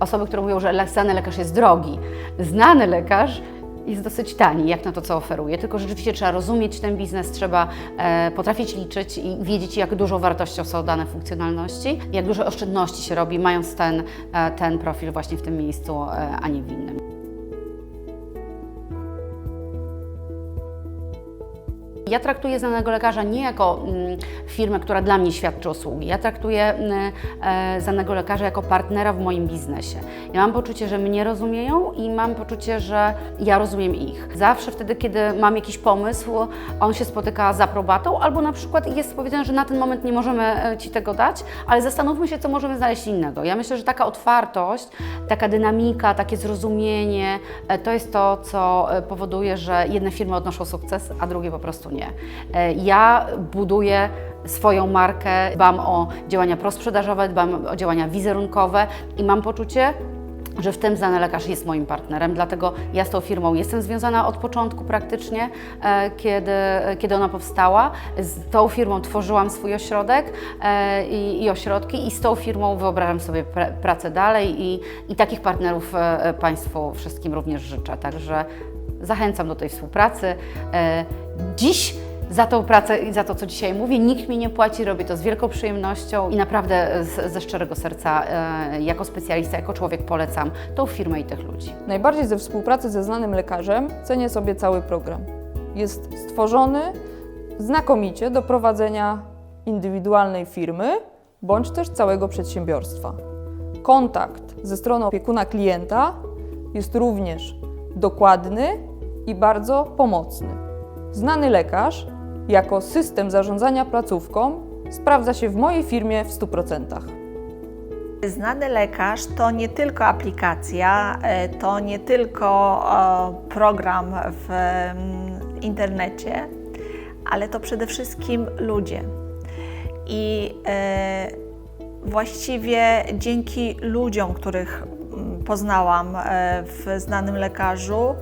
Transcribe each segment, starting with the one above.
Osoby, które mówią, że znany lekarz jest drogi. Znany lekarz jest dosyć tani, jak na to, co oferuje. Tylko rzeczywiście trzeba rozumieć ten biznes, trzeba e, potrafić liczyć i wiedzieć, jak dużą wartością są dane funkcjonalności, jak duże oszczędności się robi, mając ten, e, ten profil właśnie w tym miejscu, e, a nie w innym. Ja traktuję znanego lekarza nie jako mm, firmę, która dla mnie świadczy usługi. Ja traktuję mm, e, znanego lekarza jako partnera w moim biznesie. Ja mam poczucie, że mnie rozumieją i mam poczucie, że ja rozumiem ich. Zawsze wtedy, kiedy mam jakiś pomysł, on się spotyka z aprobatą, albo na przykład jest powiedziane, że na ten moment nie możemy e, Ci tego dać, ale zastanówmy się, co możemy znaleźć innego. Ja myślę, że taka otwartość, taka dynamika, takie zrozumienie, e, to jest to, co powoduje, że jedne firmy odnoszą sukces, a drugie po prostu nie. E, Ja buduję swoją markę, dbam o działania prosprzedażowe, dbam o działania wizerunkowe i mam poczucie, że w tym znany lekarz jest moim partnerem, dlatego ja z tą firmą jestem związana od początku praktycznie, e, kiedy, kiedy ona powstała. Z tą firmą tworzyłam swój ośrodek e, i, i ośrodki i z tą firmą wyobrażam sobie pra, pracę dalej i, i takich partnerów Państwu wszystkim również życzę. Także zachęcam do tej współpracy. E, Dziś za tą pracę i za to, co dzisiaj mówię, nikt mi nie płaci, robię to z wielką przyjemnością i naprawdę z, ze szczerego serca, e, jako specjalista, jako człowiek polecam tą firmę i tych ludzi. Najbardziej ze współpracy ze znanym lekarzem cenię sobie cały program. Jest stworzony znakomicie do prowadzenia indywidualnej firmy bądź też całego przedsiębiorstwa. Kontakt ze strony opiekuna klienta jest również dokładny i bardzo pomocny. Znany lekarz jako system zarządzania placówką sprawdza się w mojej firmie w 100%. Znany lekarz to nie tylko aplikacja, e, to nie tylko program w mm, internecie, ale to przede wszystkim ludzie. I e, właściwie dzięki ludziom, których poznałam e, w znanym lekarzu,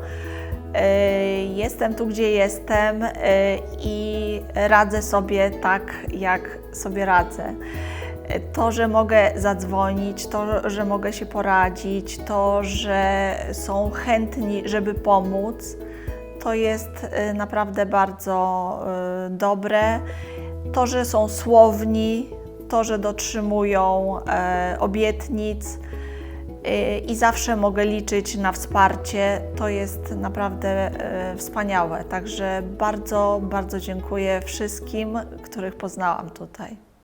e, jestem tu, gdzie jestem e, i radzę sobie tak, jak sobie radzę. To, że mogę zadzwonić, to, że mogę się poradzić, to, że są chętni, żeby pomóc, to jest naprawdę bardzo dobre. To, że są słowni, to, że dotrzymują obietnic i zawsze mogę liczyć na wsparcie, to jest naprawdę e, wspaniałe. Także bardzo, bardzo dziękuję wszystkim, których poznałam tutaj.